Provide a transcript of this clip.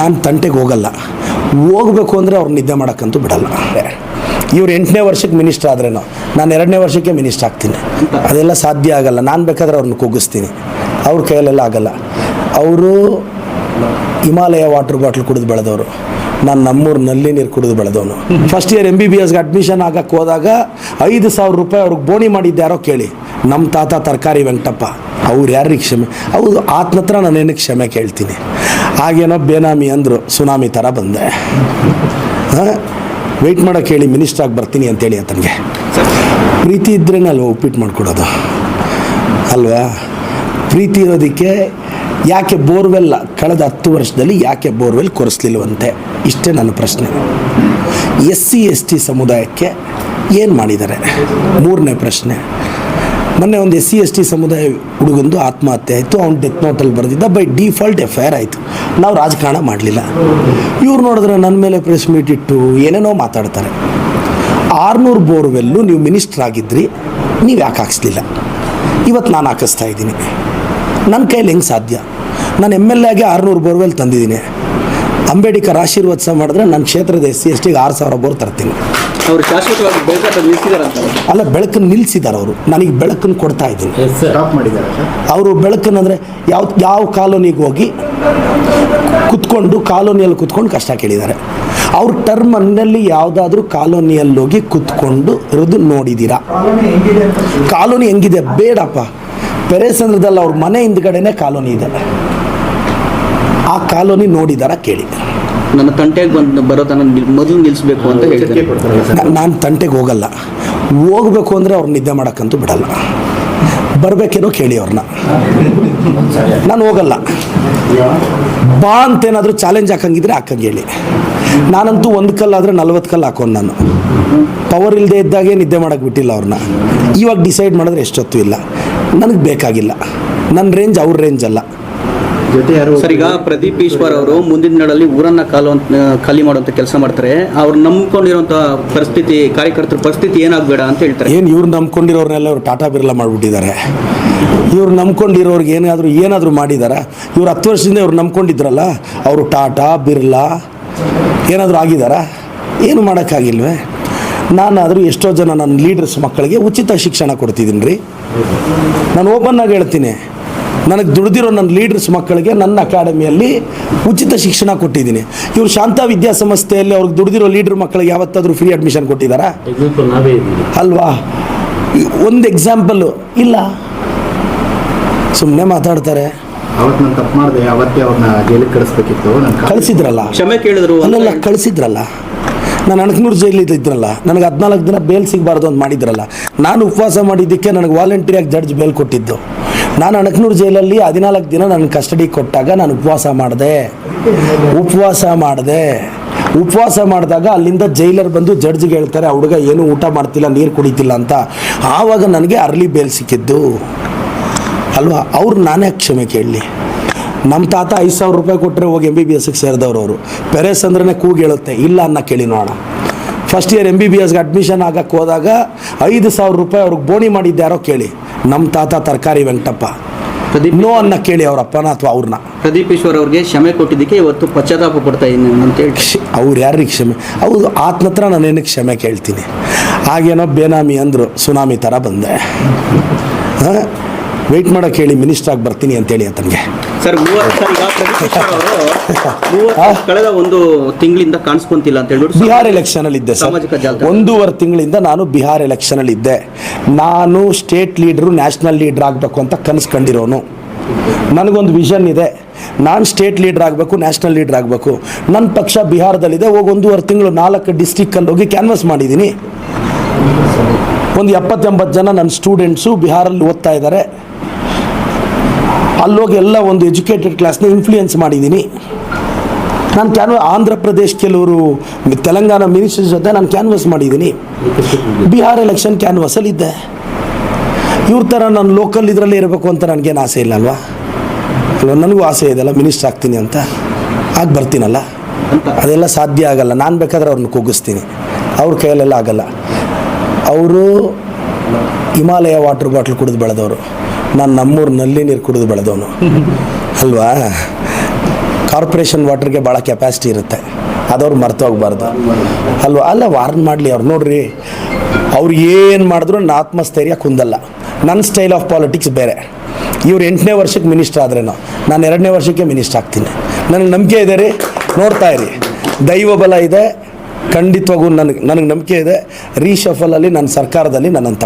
ನಾನು ತಂಟೆಗೆ ಹೋಗಲ್ಲ. ಹೋಗಬೇಕು ಅಂದರೆ ಅವ್ರು ನಿದ್ದೆ ಮಾಡೋಕ್ಕಂತೂ ಬಿಡಲ್ಲ. ಇವ್ರು ಎಂಟನೇ ವರ್ಷಕ್ಕೆ ಮಿನಿಸ್ಟರ್ ಆದ್ರೇನೋ ನಾನು ಎರಡನೇ ವರ್ಷಕ್ಕೆ ಮಿನಿಸ್ಟರ್ ಆಗ್ತೀನಿ. ಅದೆಲ್ಲ ಸಾಧ್ಯ ಆಗಲ್ಲ. ನಾನು ಬೇಕಾದ್ರೆ ಅವ್ರನ್ನ ಕುಗ್ಗಿಸ್ತೀನಿ ಅವ್ರ ಕೈಯಲ್ಲೆಲ್ಲ ಆಗಲ್ಲ. ಅವರು ಹಿಮಾಲಯ ವಾಟರ್ ಬಾಟ್ಲ್ ಕುಡಿದು ಬೆಳೆದವರು. ನಾನು ನಮ್ಮೂರು ನಲ್ಲಿ ನೀರು ಕುಡಿದು ಬೆಳೆದವನು. First year M B B ಎಸ್ಗೆ ಅಡ್ಮಿಷನ್ ಆಗಕ್ಕೆ ಹೋದಾಗ ಐದು ಸಾವಿರ ರೂಪಾಯಿ ಅವ್ರಿಗೆ ಬೋಣಿ ಮಾಡಿದ್ಯಾರೋ ಕೇಳಿ. ನಮ್ಮ ತಾತ ತರಕಾರಿ ವೆಂಕಟಪ್ಪ ಅವ್ರು ಯಾರಿಗೆ ಕ್ಷಮೆ? ಹೌದು ಆತನ ಹತ್ರ ನಾನು ಏನಕ್ಕೆ ಕ್ಷಮೆ ಕೇಳ್ತೀನಿ. ಆಗೇನೋ ಬೇನಾಮಿ ಅಂದರು, ಸುನಾಮಿ ಥರ ಬಂದೆ. ವೆಯ್ಟ್ ಮಾಡೋಕೆ ಹೇಳಿ ಮಿನಿಸ್ಟರ್ ಆಗಿ ಬರ್ತೀನಿ ಅಂತೇಳಿ ಆತನಿಗೆ ಪ್ರೀತಿ ಇದ್ರೇ ಅಲ್ವಾ ಉಪ್ಪಿಟ್ಟು ಮಾಡಿಕೊಡೋದು. ಅಲ್ವಾ? ಪ್ರೀತಿ ಇರೋದಕ್ಕೆ ಯಾಕೆ ಬೋರ್ವೆಲ್ಲ ಕಳೆದ ಹತ್ತು ವರ್ಷದಲ್ಲಿ ಯಾಕೆ ಬೋರ್ವೆಲ್ ಕೊರೆಸ್ಲಿಲ್ವಂತೆ? ಇಷ್ಟೇ ನನ್ನ ಪ್ರಶ್ನೆ. ಎಸ್ ಸಿ ಎಸ್ ಟಿ ಸಮುದಾಯಕ್ಕೆ ಏನು ಮಾಡಿದ್ದಾರೆ? ಮೂರನೇ ಪ್ರಶ್ನೆ. ಮೊನ್ನೆ ಒಂದು ಎಸ್ ಸಿ ಎಸ್ ಟಿ ಸಮುದಾಯ ಹುಡುಗಂದು ಆತ್ಮಹತ್ಯೆ ಆಯಿತು. ಅವ್ನು ಡೆತ್ ನೋಟಲ್ಲಿ ಬರೆದಿದ್ದ by default F I R ಆಯಿತು. ನಾವು ರಾಜಕಾರಣ ಮಾಡಲಿಲ್ಲ. ಇವ್ರು ನೋಡಿದ್ರೆ ನನ್ನ ಮೇಲೆ ಪ್ರೆಸ್ ಮೀಟ್ ಇಟ್ಟು ಏನೇನೋ ಮಾತಾಡ್ತಾರೆ. ಆರುನೂರು ಬೋರ್ವೆಲ್ಲು ನೀವು ಮಿನಿಸ್ಟರ್ ಆಗಿದ್ರಿ, ನೀವು ಯಾಕೆ ಹಾಕಿಸ್ಲಿಲ್ಲ? ಇವತ್ತು ನಾನು ಹಾಕಿಸ್ತಾ ಇದ್ದೀನಿ. ನನ್ನ ಕೈಲಿ ಹೆಂಗೆ ಸಾಧ್ಯ? ನಾನು ಎಂ ಎಲ್ ಎಗೆ ಆರುನೂರು ಬೋರ್ವೆಲ್ ತಂದಿದ್ದೀನಿ. ಅಂಬೇಡ್ಕರ್ ಆಶೀರ್ವಾದ ಮಾಡಿದ್ರೆ ನನ್ನ ಕ್ಷೇತ್ರದ ಎಸ್ ಸಿ ಎಸ್ ಟಿಗೆ ಆರು ಸಾವಿರ ಬೋರ್ ತರ್ತೀನಿ. ಅವರು ಶಾಶ್ವತವಾಗಿ ಬೆಳಕನ್ನು ನಿಲ್ಲಿಸಿದಾರಂತ ಅಲ್ಲ ಬೆಳಕನ್ನು ನಿಲ್ಲಿಸಿದ್ದಾರೆ ಅವರು. ನನಗೆ ಬೆಳಕನ್ನು ಕೊಡ್ತಾ ಇದ್ದೀನಿ. ಸ್ಟಾಪ್ ಮಾಡಿದ್ದಾರೆ ಸರ್ ಅವರು ಬೆಳಕನ್ನು ಅಂದರೆ ಯಾವ ಯಾವ ಕಾಲೋನಿಗೆ ಹೋಗಿ ಕುತ್ಕೊಂಡು ಕಾಲೋನಿಯಲ್ಲಿ ಕುತ್ಕೊಂಡು ಕಷ್ಟ ಕೇಳಿದ್ದಾರೆ. ಅವ್ರ ಟರ್ಮನ್ನಲ್ಲಿ ಯಾವುದಾದ್ರೂ ಕಾಲೋನಿಯಲ್ಲಿ ಹೋಗಿ ಕುತ್ಕೊಂಡು ಇರೋದು ನೋಡಿದ್ದೀರಾ ಕಾಲೋನಿ ಹೆಂಗಿದೆ? ಬೇಡಪ್ಪ. ಪೆರೇಸಂದ್ರದಲ್ಲಿ ಅವ್ರ ಮನೆ ಹಿಂದ್ಗಡೆನೆ ಕಾಲೋನಿ ಇದೆ. ಆ ಕಾಲೋನಿ ನೋಡಿದಾರ ಕೇಳಿ. ನನ್ನ ತಂಟೆಗೆ ಬಂದು ಬರೋ ತನ ಮೊದಲು ನಿಲ್ಲಿಸಬೇಕು ಅಂತ ಹೇಳ್ತಾರೆ ನಾನು ತಂಟೆಗೆ ಹೋಗಲ್ಲ. ಹೋಗಬೇಕು ಅಂದರೆ ಅವ್ರು ನಿದ್ದೆ ಮಾಡೋಕ್ಕಂತೂ ಬಿಡಲ್ಲ. ಬರಬೇಕೇನೋ ಕೇಳಿ ಅವ್ರನ್ನ ನಾನು ಹೋಗಲ್ಲ. ಬಾ ಅಂತೇನಾದರೂ ಚಾಲೆಂಜ್ ಹಾಕಂಗಿದ್ರೆ ಹಾಕಂಗೆ ಹೇಳಿ. ನಾನಂತೂ ಒಂದು ಕಲ್ಲಾದರೆ ನಲ್ವತ್ತು ಕಲ್ಲು ಹಾಕೋನು ನಾನು. ಪವರ್ ಇಲ್ಲದೆ ಇದ್ದಾಗೆ ನಿದ್ದೆ ಮಾಡೋಕ್ಕೆ ಬಿಟ್ಟಿಲ್ಲ ಅವ್ರನ್ನ ಇವಾಗ ಡಿಸೈಡ್ ಮಾಡಿದ್ರೆ ಎಷ್ಟೊತ್ತು ಇಲ್ಲ. ನನಗೆ ಬೇಕಾಗಿಲ್ಲ. ನನ್ನ ರೇಂಜ್ ಅವ್ರ ರೇಂಜ್ ಅಲ್ಲ. ಜೊತೆ ಯಾರು ಸರ್ ಈಗ ಪ್ರದೀಪ್ ಈಶ್ವರ್ ಅವರು ಮುಂದಿನ ದಿನಗಳಲ್ಲಿ ಊರನ್ನ ಕಾಲು ಅಂತ ಖಾಲಿ ಮಾಡುವಂತ ಕೆಲಸ ಮಾಡ್ತಾರೆ. ಅವ್ರು ನಂಬ್ಕೊಂಡಿರುವಂತ ಪರಿಸ್ಥಿತಿ ಕಾರ್ಯಕರ್ತರ ಪರಿಸ್ಥಿತಿ ಏನಾಗಬೇಡ ಅಂತ ಹೇಳ್ತಾರೆ. ಏನು ಇವ್ರು ನಂಬ್ಕೊಂಡಿರೋರ್ನೆಲ್ಲ ಅವ್ರು ಟಾಟಾ ಬಿರ್ಲಾ ಮಾಡಿಬಿಟ್ಟಿದ್ದಾರೆ. ಇವ್ರು ನಂಬ್ಕೊಂಡಿರೋರ್ಗೆ ಏನಾದರೂ ಏನಾದರೂ ಮಾಡಿದಾರ? ಇವ್ರು ಹತ್ತು ವರ್ಷದಿಂದ ಇವ್ರು ನಂಬ್ಕೊಂಡಿದ್ರಲ್ಲ ಅವರು ಟಾಟಾ ಬಿರ್ಲಾ ಏನಾದರೂ ಆಗಿದಾರಾ? ಏನು ಮಾಡೋಕ್ಕಾಗಿಲ್ವೇ? ನಾನಾದರೂ ಎಷ್ಟೋ ಜನ ನನ್ನ ಲೀಡರ್ಸ್ ಮಕ್ಕಳಿಗೆ ಉಚಿತ ಶಿಕ್ಷಣ ಕೊಡ್ತಿದ್ದೀನಿ ರೀ. ನಾನು ಓಪನ್ನಾಗಿ ಆಗಿ ಹೇಳ್ತೀನಿ. ನನಗೆ ದುಡಿದಿರೋ ನನ್ನ ಲೀಡರ್ಸ್ ಮಕ್ಕಳಿಗೆ ನನ್ನ ಅಕಾಡೆಮಿಯಲ್ಲಿ ಉಚಿತ ಶಿಕ್ಷಣ ಕೊಟ್ಟಿದ್ದೀನಿ. ಇವರು ಶಾಂತ ವಿದ್ಯಾಸಂಸ್ಥೆಯಲ್ಲಿ ಅವ್ರಿಗೆ ದುಡಿದಿರೋ ಲೀಡರ್ ಮಕ್ಕಳಿಗೆ ಯಾವತ್ತಾದರೂ ಫ್ರೀ ಅಡ್ಮಿಷನ್ ಕೊಟ್ಟಿದ್ದಾರಾ ಅಲ್ವಾ? ಒಂದು ಎಕ್ಸಾಂಪಲ್ಲು ಇಲ್ಲ. ಸುಮ್ಮನೆ ಮಾತಾಡ್ತಾರೆ. ಅವತ್ತು ನಾನು ತಪ್ಪು ಮಾಡಿದೆ ಅವತ್ತೇ ಅವ್ರನ್ನ ಜೈಲಿಗೆ ಕಳಿಸ್ಬೇಕಿತ್ತು ನಾನು ಕಳಿಸಿದ್ರಲ್ಲ? ಕ್ಷಮೆ ಕೇಳಿದ್ರು ಅಲ್ಲೆಲ್ಲ ಕಳಿಸಿದ್ರಲ್ಲ? ನಾನು ಅಣಕನೂರು ಜೈಲಿದ್ದು ಇದ್ರಲ್ಲ ನನಗೆ ಹದಿನಾಲ್ಕು ದಿನ ಬೇಲ್ ಸಿಗಬಾರ್ದು ಅಂತ ಮಾಡಿದ್ರಲ್ಲ ನಾನು ಉಪವಾಸ ಮಾಡಿದ್ದಕ್ಕೆ ನನಗೆ ವಾಲಂಟಿಯಾಗಿ ಜಡ್ಜ್ ಬೇಲ್ ಕೊಟ್ಟಿದ್ದು. ನಾನು ಅಣಕನೂರು ಜೈಲಲ್ಲಿ ಹದಿನಾಲ್ಕು ದಿನ ನನ್ನ ಕಸ್ಟಡಿ ಕೊಟ್ಟಾಗ ನಾನು ಉಪವಾಸ ಮಾಡಿದೆ. ಉಪವಾಸ ಮಾಡಿದೆ. ಉಪವಾಸ ಮಾಡಿದಾಗ ಅಲ್ಲಿಂದ ಜೈಲರ್ ಬಂದು ಜಡ್ಜ್ಗೆ ಹೇಳ್ತಾರೆ, ಆ ಹುಡುಗ ಏನು ಊಟ ಮಾಡ್ತಿಲ್ಲ, ನೀರು ಕುಡಿತಿಲ್ಲ ಅಂತ. ಆವಾಗ ನನಗೆ ಅರ್ಲಿ ಬೇಲ್ ಸಿಕ್ಕಿದ್ದು. ಅಲ್ವಾ? ಅವ್ರು ನಾನೇ ಕ್ಷಮೆ ಕೇಳಲಿ. ನಮ್ಮ ತಾತ ಐದು ಸಾವಿರ ರೂಪಾಯಿ ಕೊಟ್ಟರೆ ಹೋಗಿ ಎಂ ಬಿ ಬಿ ಎಸ್ಗೆ ಸೇರಿದವ್ರು ಅವರು. ಪೆರೇಸ್ ಅಂದ್ರೆ ಕೂಗೇಳುತ್ತೆ ಇಲ್ಲ ಅನ್ನ ಕೇಳಿ ನೋಡೋಣ first year M B B ಎಸ್ಗೆ ಅಡ್ಮಿಷನ್ ಆಗಕ್ಕೆ ಹೋದಾಗ ಐದು ಸಾವಿರ ರೂಪಾಯಿ ಅವ್ರಿಗೆ ಬೋಣಿ ಮಾಡಿದ್ಯಾರೋ ಕೇಳಿ. ನಮ್ಮ ತಾತ ತರಕಾರಿ ವೆಂಕಟಪ್ಪ. ಪ್ರದೀಪ್ ನೋ ಅನ್ನ ಕೇಳಿ ಅವ್ರ ಅಪ್ಪನ ಅಥವಾ ಅವ್ರನ್ನ. ಪ್ರದೀಪ್ ಈಶ್ವರ್ ಅವ್ರಿಗೆ ಕ್ಷಮೆ ಕೊಟ್ಟಿದ್ದಕ್ಕೆ ಇವತ್ತು ಪಶ್ಚಾತ್ತಾಪ ಪಡ್ತಾ ಇದ್ದೀನಿ ಅಂತ ಹೇಳಿ ಅವ್ರು ಯಾರಿಗೆ ಕ್ಷಮೆ? ಹೌದು ಆತ್ಮತ್ರ ಹತ್ರ ನಾನು ಏನಕ್ಕೆ ಕ್ಷಮೆ ಕೇಳ್ತೀನಿ? ಆಗೇನೋ ಬೇನಾಮಿ ಅಂದರು ಸುನಾಮಿ ಥರ ಬಂದೆ. ಹಾಂ? ವೆಯ್ಟ್ ಮಾಡೋಕೆ ಹೇಳಿ ಮಿನಿಸ್ಟ್ರಾಗಿ ಆಗಿ ಬರ್ತೀನಿ ಅಂತೇಳಿ ಆತನಿಗೆ. ಸರ್ ಅವರು ಕಳೆದ ಒಂದು ತಿಂಗಳಿಂದ ಕಾಣಿಸ್ಕೊಂತಿಲ್ಲ ಅಂತ ಹೇಳಿ ಬಿಹಾರ್ ಎಲೆಕ್ಷನ್ ಅಲ್ಲಿ ಇದ್ದೆ ಸರ್. ಒಂದೂವರೆ ತಿಂಗಳಿಂದ ನಾನು ಬಿಹಾರ್ ಎಲೆಕ್ಷನ್ ಅಲ್ಲಿ ಇದ್ದೆ ನಾನು ಸ್ಟೇಟ್ ಲೀಡ್ರು ನ್ಯಾಷನಲ್ ಲೀಡ್ರ್ ಆಗಬೇಕು ಅಂತ ಕನಸು ಕಂಡಿರೋನು. ನನಗೊಂದು ವಿಷನ್ ಇದೆ. ನಾನು ಸ್ಟೇಟ್ ಲೀಡ್ರ್ ಆಗಬೇಕು ನ್ಯಾಷನಲ್ ಲೀಡ್ರ್ ಆಗಬೇಕು. ನನ್ನ ಪಕ್ಷ ಬಿಹಾರದಲ್ಲಿದೆ, ಹೋಗಿ ಒಂದೂವರೆ ತಿಂಗಳು ನಾಲ್ಕು ಡಿಸ್ಟಿಕ್ಕಲ್ಲಿ ಹೋಗಿ ಕ್ಯಾನ್ವಸ್ ಮಾಡಿದ್ದೀನಿ ಒಂದು ಎಪ್ಪತ್ತೆಂಬತ್ತು ಜನ ನನ್ನ ಸ್ಟೂಡೆಂಟ್ಸು ಬಿಹಾರಲ್ಲಿ ಓದ್ತಾ ಇದ್ದಾರೆ. ಅಲ್ಲೋಗಿ ಎಲ್ಲ ಒಂದು ಎಜುಕೇಟೆಡ್ ಕ್ಲಾಸ್ನ ಇನ್ಫ್ಲೂಯೆನ್ಸ್ ಮಾಡಿದ್ದೀನಿ ನಾನು ಕ್ಯಾನ್ವ ಆಂಧ್ರ ಪ್ರದೇಶ್ ಕೆಲವರು, ತೆಲಂಗಾಣ ಮಿನಿಸ್ಟರ್ ಜೊತೆ ನಾನು ಕ್ಯಾನ್ವಸ್ ಮಾಡಿದ್ದೀನಿ. ಬಿಹಾರ್ ಎಲೆಕ್ಷನ್ ಕ್ಯಾನ್ವಸಲ್ಲಿದ್ದೆ ಇವ್ರ ಥರ ನಾನು ಲೋಕಲ್ ಇದರಲ್ಲೇ ಇರಬೇಕು ಅಂತ ನನಗೇನು ಆಸೆ ಇಲ್ಲ ಅಲ್ವಾ? ಅಲ್ವಾ? ನನಗೂ ಆಸೆ ಇದೆಲ್ಲ ಮಿನಿಸ್ಟರ್ ಆಗ್ತೀನಿ ಅಂತ. ಆಗಿ ಬರ್ತೀನಲ್ಲ? ಅದೆಲ್ಲ ಸಾಧ್ಯ ಆಗಲ್ಲ. ನಾನು ಬೇಕಾದ್ರೆ ಅವ್ರನ್ನ ಕುಗ್ಗಿಸ್ತೀನಿ ಅವ್ರ ಕೈಯಲ್ಲೆಲ್ಲ ಆಗಲ್ಲ. ಅವರು ಹಿಮಾಲಯ ವಾಟರ್ ಬಾಟ್ಲ್ ಕುಡಿದು ಬೆಳೆದವರು. ನಾನು ನಮ್ಮೂರು ನಲ್ಲಿ ನೀರು ಕುಡಿದು ಬೆಳೆದವನು. ಅಲ್ವಾ? ಕಾರ್ಪೊರೇಷನ್ ವಾಟರ್ಗೆ ಭಾಳ ಕೆಪಾಸಿಟಿ ಇರುತ್ತೆ. ಅದವ್ರು ಮರ್ತೋಗ್ಬಾರ್ದು. ಅಲ್ವಾ? ಅಲ್ಲ ವಾರ್ನ್ ಮಾಡಲಿ ಅವ್ರು. ನೋಡ್ರಿ, ಅವ್ರು ಏನು ಮಾಡಿದ್ರು ನನ್ನ ಆತ್ಮಸ್ಥೈರ್ಯ ಕುಂದಲ್ಲ. ನನ್ನ ಸ್ಟೈಲ್ ಆಫ್ ಪಾಲಿಟಿಕ್ಸ್ ಬೇರೆ. ಇವ್ರು ಎಂಟನೇ ವರ್ಷಕ್ಕೆ ಮಿನಿಸ್ಟರ್ ಆದ್ರೇನೋ, ನಾನು ಎರಡನೇ ವರ್ಷಕ್ಕೆ ಮಿನಿಸ್ಟರ್ ಆಗ್ತೀನಿ. ನನಗೆ ನಂಬಿಕೆ ಇದೆ ರೀ. ನೋಡ್ತಾ ಇರಿ. ದೈವ ಬಲ ಇದೆ. ಖಂಡಿತವಾಗೂ ನನಗೆ ನನಗೆ ನಂಬಿಕೆ ಇದೆ. ರೀಶಫಲಲ್ಲಿ ನನ್ನ ಸರ್ಕಾರದಲ್ಲಿ ನನ್ನನ್ನು